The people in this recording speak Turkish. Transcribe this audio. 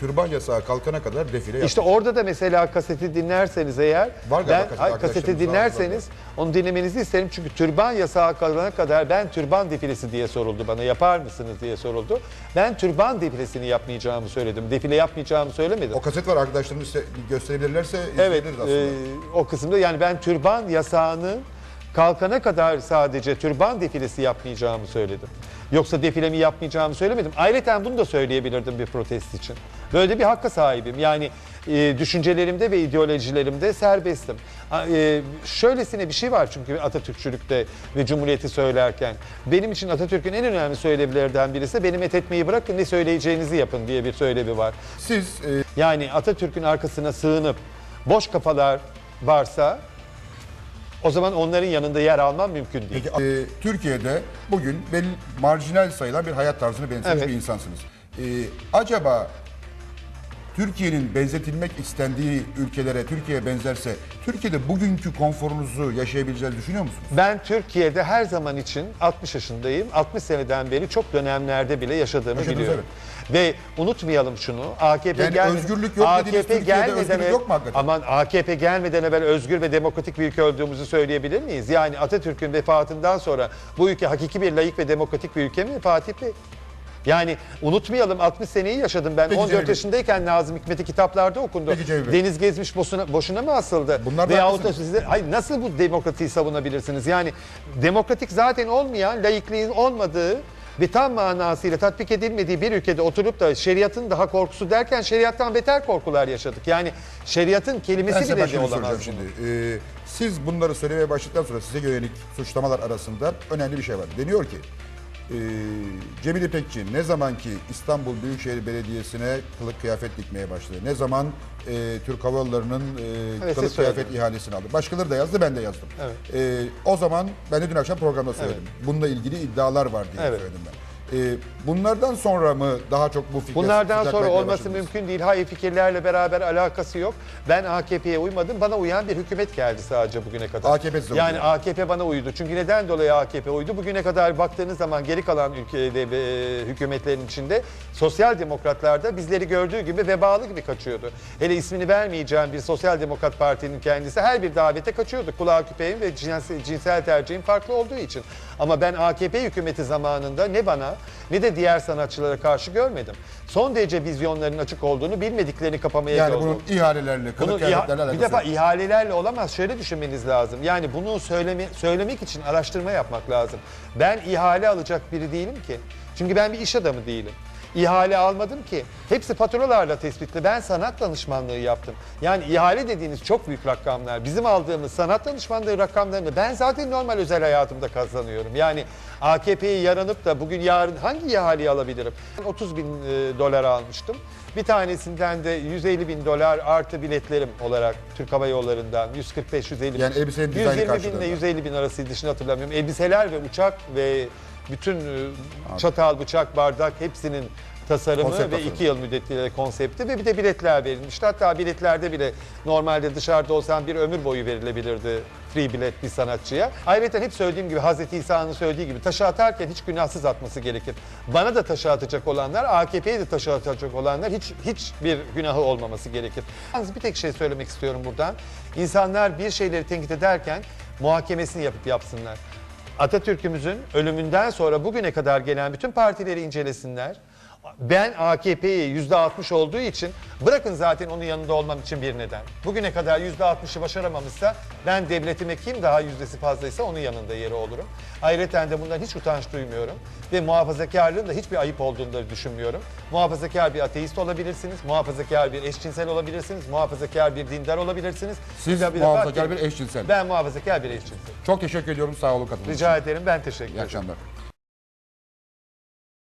türban yasağı kalkana kadar defile yaptı. İşte orada da mesela kaseti dinlerseniz eğer Var galiba ben kaset ay, arkadaşlarımız kaseti dinlerseniz onu dinlemenizi isterim çünkü türban yasağı kalana kadar ben türban defilesi diye soruldu bana yapar mısınız diye soruldu. Ben türban defilesini yapmayacağımı söyledim. Defile yapmayacağımı söylemedim. O kaset var arkadaşlarımız size gösterebilirlerse Evet, izleyebiliriz aslında. e, o kısımda yani ben türban yasağını kalkana kadar sadece türban defilesi yapmayacağımı söyledim. Yoksa defilemi yapmayacağımı söylemedim. Ayrıca bunu da söyleyebilirdim bir protest için. Böyle bir hakka sahibim. Yani e, düşüncelerimde ve ideolojilerimde serbestim. E, şöylesine bir şey var çünkü Atatürkçülükte ve Cumhuriyeti söylerken. Benim için Atatürk'ün en önemli söylevilerinden birisi beni methetmeyi bırakın ne söyleyeceğinizi yapın diye bir söylevi var. Siz e, Yani Atatürk'ün arkasına sığınıp boş kafalar varsa o zaman onların yanında yer almam mümkün değil. Peki e, Türkiye'de bugün belli marjinal sayılan bir hayat tarzını benimsemiş Evet. bir insansınız. E, acaba Türkiye'nin benzetilmek istendiği ülkelere Türkiye benzerse Türkiye'de bugünkü konforunuzu yaşayabileceğinizi düşünüyor musunuz? Ben Türkiye'de her zaman için 60 yaşındayım. 60 seneden beri çok dönemlerde bile yaşadığımı Yaşadınız, biliyorum. Ve unutmayalım şunu. AKP Yani gelmeden özgürlük yok dediğiniz Türkiye'de özgürlük yok mu hakikaten? Aman AKP gelmeden evvel özgür ve demokratik bir ülke olduğumuzu söyleyebilir miyiz? Yani Atatürk'ün vefatından sonra bu ülke hakiki bir layık ve demokratik bir ülke mi Fatih Bey? Yani unutmayalım 60 seneyi yaşadım ben. Peki 14 Cemil Bey. yaşındayken Nazım Hikmet'i kitaplarda okundu. Peki Cemil Bey. Deniz gezmiş boşuna, boşuna mı asıldı? Bunlar da Veyahut da haklısınız. size hayır nasıl bu demokrasiyi savunabilirsiniz? Yani demokratik zaten olmayan, laikliğin olmadığı ve tam manasıyla tatbik edilmediği bir ülkede oturup da şeriatın daha korkusu derken şeriattan beter korkular yaşadık. Yani şeriatın Ben kelimesi size bile başka bir olamaz. soracağım şimdi. E, siz bunları söylemeye başladıktan sonra size yönelik suçlamalar arasında önemli bir şey var. Deniyor ki e, Cemil İpekçi ne zaman ki İstanbul Büyükşehir Belediyesi'ne kılık kıyafet dikmeye başladı, ne zaman e, Türk Hava Yolları'nın e, Evet, kılık kıyafet ihalesini aldı. Başkaları da yazdı, ben de yazdım. Evet. E, o zaman ben de dün akşam programda söyledim. Bununla ilgili iddialar var diye Evet. söyledim ben. E, bunlardan sonra mı daha çok bu fikir Bunlardan sonra olması başladınız? mümkün değil. Hayır fikirlerle beraber alakası yok. Ben AKP'ye uymadım. Bana uyan bir hükümet geldi sadece bugüne kadar. AKP size Yani uydu. AKP bana uydu. Çünkü neden dolayı AKP uydu? Bugüne kadar baktığınız zaman geri kalan ülkede e, hükümetlerin içinde sosyal demokratlar da bizleri gördüğü gibi vebalı gibi kaçıyordu. Hele ismini vermeyeceğim bir sosyal demokrat partinin kendisi her bir davete kaçıyordu. Kulağı küpeğim ve cinsel, cinsel tercihim farklı olduğu için. Ama ben AKP hükümeti zamanında ne bana ne de diğer sanatçılara karşı görmedim. Son derece vizyonların açık olduğunu bilmediklerini kapamaya Yani bunun ihalelerle, kılık Bunun kıyafetlerle iha- alakası bir defa yok. ihalelerle olamaz. Şöyle düşünmeniz lazım. Yani bunu söyleme, söylemek için araştırma yapmak lazım. Ben ihale alacak biri değilim ki. Çünkü ben bir iş adamı değilim. İhale almadım ki. Hepsi faturalarla tespitli. Ben sanat danışmanlığı yaptım. Yani ihale dediğiniz çok büyük rakamlar. Bizim aldığımız sanat danışmanlığı rakamlarını ben zaten normal özel hayatımda kazanıyorum. Yani AKP'yi yaranıp da bugün yarın hangi ihaleyi alabilirim? 30 bin e, dolar almıştım. Bir tanesinden de 150 bin dolar artı biletlerim olarak Türk Hava Yolları'ndan 145-150 bin. Yani elbisenin dizaynı 120 bin karşılığında. ile 150 bin arasıydı şimdi hatırlamıyorum. Elbiseler ve uçak ve bütün e, çatal, bıçak, bardak hepsinin tasarımı Konsept ve tasarımı. iki yıl müddetli konsepti ve bir de biletler verilmişti. Hatta biletlerde bile normalde dışarıda olsan bir ömür boyu verilebilirdi free bilet bir sanatçıya. Ayrıca hep söylediğim gibi Hazreti İsa'nın söylediği gibi taşı atarken hiç günahsız atması gerekir. Bana da taşı atacak olanlar, AKP'ye de taşı atacak olanlar hiç hiçbir günahı olmaması gerekir. Yalnız bir tek şey söylemek istiyorum buradan. İnsanlar bir şeyleri tenkit ederken muhakemesini yapıp yapsınlar. Atatürk'ümüzün ölümünden sonra bugüne kadar gelen bütün partileri incelesinler. Ben AKP'yi %60 olduğu için bırakın zaten onun yanında olmam için bir neden. Bugüne kadar %60'ı başaramamışsa ben devletime kim daha yüzdesi fazlaysa onun yanında yeri olurum. Ayrıca de bundan hiç utanç duymuyorum ve muhafazakarlığın da hiçbir ayıp olduğunu da düşünmüyorum. Muhafazakar bir ateist olabilirsiniz, muhafazakar bir eşcinsel olabilirsiniz, muhafazakar bir dindar olabilirsiniz. Siz Bir muhafazakar bir eşcinsel. Ben muhafazakar bir eşcinsel. Çok teşekkür ediyorum. Sağ olun katıldığınız için. Rica ederim ben teşekkür İyi ederim. akşamlar.